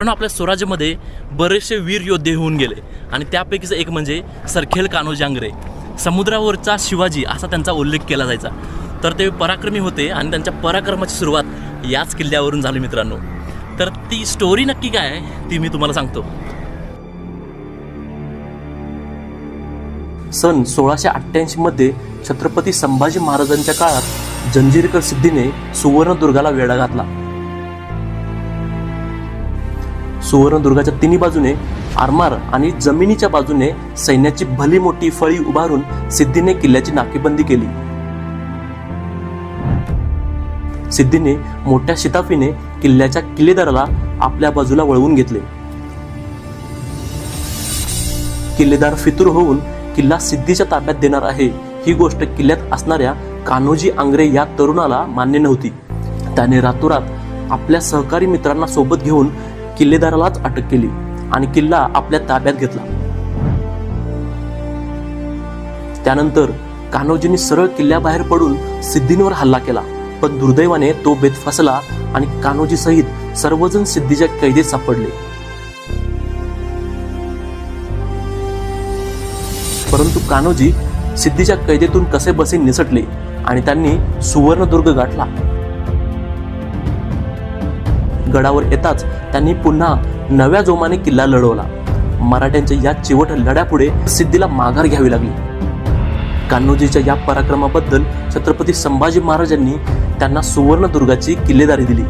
पण आपल्या स्वराज्यामध्ये बरेचसे वीर योद्धे होऊन गेले. आणि त्यापैकीच एक म्हणजे सरखेल कान्होजी आंग्रे समुद्रावरचा शिवाजी असा त्यांचा उल्लेख केला जायचा. तर ते पराक्रमी होते आणि त्यांच्या पराक्रमाची सुरुवात याच किल्ल्यावरून झाली मित्रांनो. तर ती स्टोरी नक्की काय आहे ती मी तुम्हाला सांगतो. सन सोळाशे अठ्ठ्याऐंशी मध्ये छत्रपती संभाजी महाराजांच्या काळात जंजीरकर सिद्धीने सुवर्णदुर्गाला वेढा घातला. सुवर्णदुर्गाच्या तिन्ही बाजूने आरमार आणि जमिनीच्या बाजूने सैन्याची भली मोठी फळी उभारून सिद्धीने किल्ल्याची नाकेबंदी केली. सिद्धीने मोठ्या शिताफीने किल्ल्याच्या किल्लेदाराला आपल्या बाजूला वळवून घेतले. किल्लेदार फितूर होऊन किल्ला सिद्धीच्या ताब्यात देणार आहे ही गोष्ट किल्ल्यात असणाऱ्या कान्होजी आंग्रे या तरुणाला मान्य नव्हती. त्याने रातोरात आपल्या सहकारी मित्रांना सोबत घेऊन किल्लेदारालाच अटक केली आणि किल्ला आपल्या ताब्यात घेतला. त्यानंतर कान्होजींनी सरळ किल्ल्याबाहेर पडून सिद्धींवर हल्ला केला पण दुर्दैवाने तो बेत फसला आणि कान्होजी सहित सर्वजण सिद्धीच्या कैदेत सापडले. परंतु कान्होजी सिद्धीच्या कैदेतून कसे बसे निसटले आणि त्यांनी सुवर्णदुर्ग गाठला. गडावर येताच त्यांनी पुन्हा नव्या जोमाने किल्ला लढवला. मराठ्यांच्या या चिवट लढ्यापुढे सिद्धीला माघार घ्यावी लागली. कान्होजीच्या या पराक्रमाबद्दल छत्रपती संभाजी महाराजांनी त्यांना सुवर्णदुर्गाची किल्लेदारी दिली.